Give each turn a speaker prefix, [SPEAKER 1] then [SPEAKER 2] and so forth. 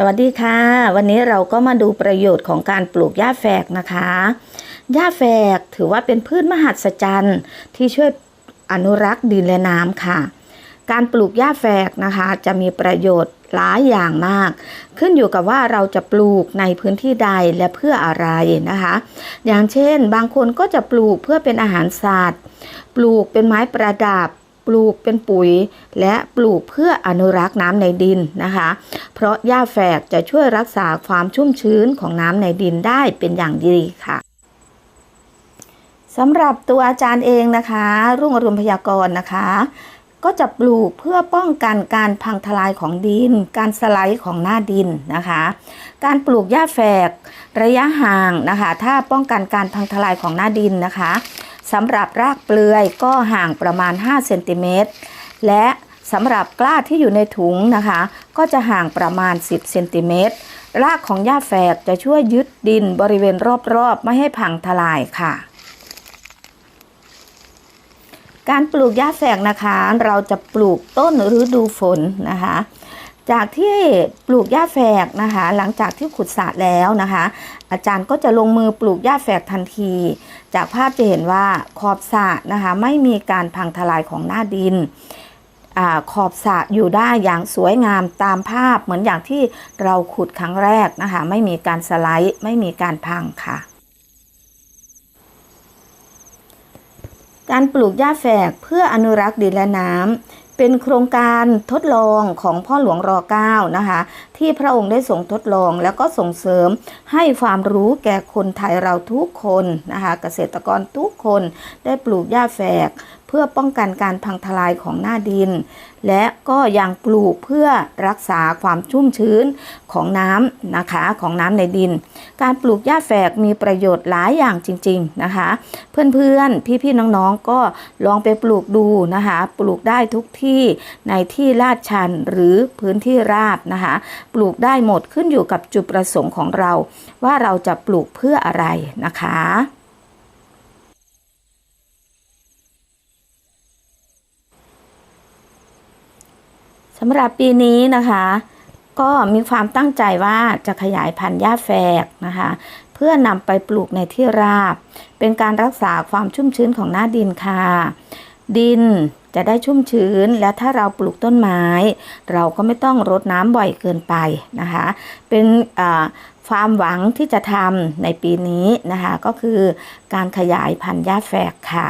[SPEAKER 1] สวัสดีค่ะ วันนี้เราก็มาดูประโยชน์ของการปลูกหญ้าแฝกนะคะหญ้าแฝกถือว่าเป็นพืชมหัศจรรย์ที่ช่วยอนุรักษ์ดินและน้ำค่ะ การปลูกหญ้าแฝกนะคะ จะมีประโยชน์หลายอย่างมาก ขึ้นอยู่กับว่าเราจะปลูกในพื้นที่ใดและเพื่ออะไรนะคะ อย่างเช่น บางคนก็จะปลูกเพื่อเป็นอาหารสัตว์ปลูกเป็นไม้ประดับ ปลูกเป็นปุ๋ย และปลูกเพื่ออนุรักษ์น้ำในดินนะคะ เพราะหญ้าแฝกจะช่วยรักษาความชุ่มชื้นของน้ำในดินได้เป็นอย่างดีค่ะสำหรับตัวอาจารย์เองนะคะ รุ่งอรุณพยากรณ์นะคะ ก็จะปลูกเพื่อป้องกันการพังทลายของดิน การสไลด์ของหน้าดินนะคะ การปลูกหญ้าแฝกระยะห่างนะคะ ถ้าป้องกันการพังทลายของหน้าดินนะคะ สำหรับรากเปลือยก็ห่างประมาณ5เซนติเมตรและสำหรับกล้าที่อยู่ในถุงนะคะ ก็จะห่างประมาณ 10เซนติเมตรรากของหญ้าแฝกจะช่วยยึดดินบริเวณรอบๆ ไม่ให้พังทลายค่ะ การปลูกหญ้าแฝกนะคะ เราจะปลูกต้นฤดูฝนนะคะ จากที่ปลูกหญ้าแฝกนะคะ หลังจากที่ขุดสระแล้วนะคะ อาจารย์ก็จะลงมือปลูกหญ้าแฝกทันที จากภาพจะเห็นว่าขอบสระนะคะไม่มีการพังทลายของหน้าดินอขอบสระอยู่ได้อย่างสวยงามตามภาพเหมือนอย่างที่เราขุดครั้งแรกนะคะ ไม่มีการสไลด์ไม่มีการพังค่ะ การปลูกหญ้าแฝกเพื่ออนุรักษ์ดินและน้ำ เป็นโครงการทดลองของพ่อหลวงรอ9นะคะ ที่พระองค์ได้ส่งทดลองแล้วก็ส่งเสริมให้ความรู้แก่คนไทยเราทุกคนนะคะ เกษตรกรทุกคนได้ปลูกหญ้าแฝก เพื่อป้องกันการพังทลายของหน้าดิน และก็ยังปลูกเพื่อรักษาความชุ่มชื้นของน้ำนะคะของน้ำในดิน การปลูกหญ้าแฝกมีประโยชน์หลายอย่างจริง ๆนะคะ เพื่อนๆ พี่ๆ น้องๆ ก็ลองไปปลูกดูนะคะ ปลูกได้ทุกที่ในที่ลาดชันหรือพื้นที่ราบนะคะ ปลูกได้หมดขึ้นอยู่กับจุดประสงค์ของเรา ว่าเราจะปลูกเพื่ออะไรนะคะ สำหรับปีนี้นะคะ ก็มีความตั้งใจว่าจะขยายพันธุ์หญ้าแฝกนะคะ เพื่อนำไปปลูกในที่ราบ เป็นการรักษาความชุ่มชื้นของหน้าดินค่ะ ดินจะได้ชุ่มชื้นและถ้าเราปลูกต้นไม้ เราก็ไม่ต้องรดน้ำบ่อยเกินไปนะคะ เป็นความหวังที่จะทำในปีนี้นะคะ ก็คือการขยายพันธุ์หญ้าแฝกค่ะ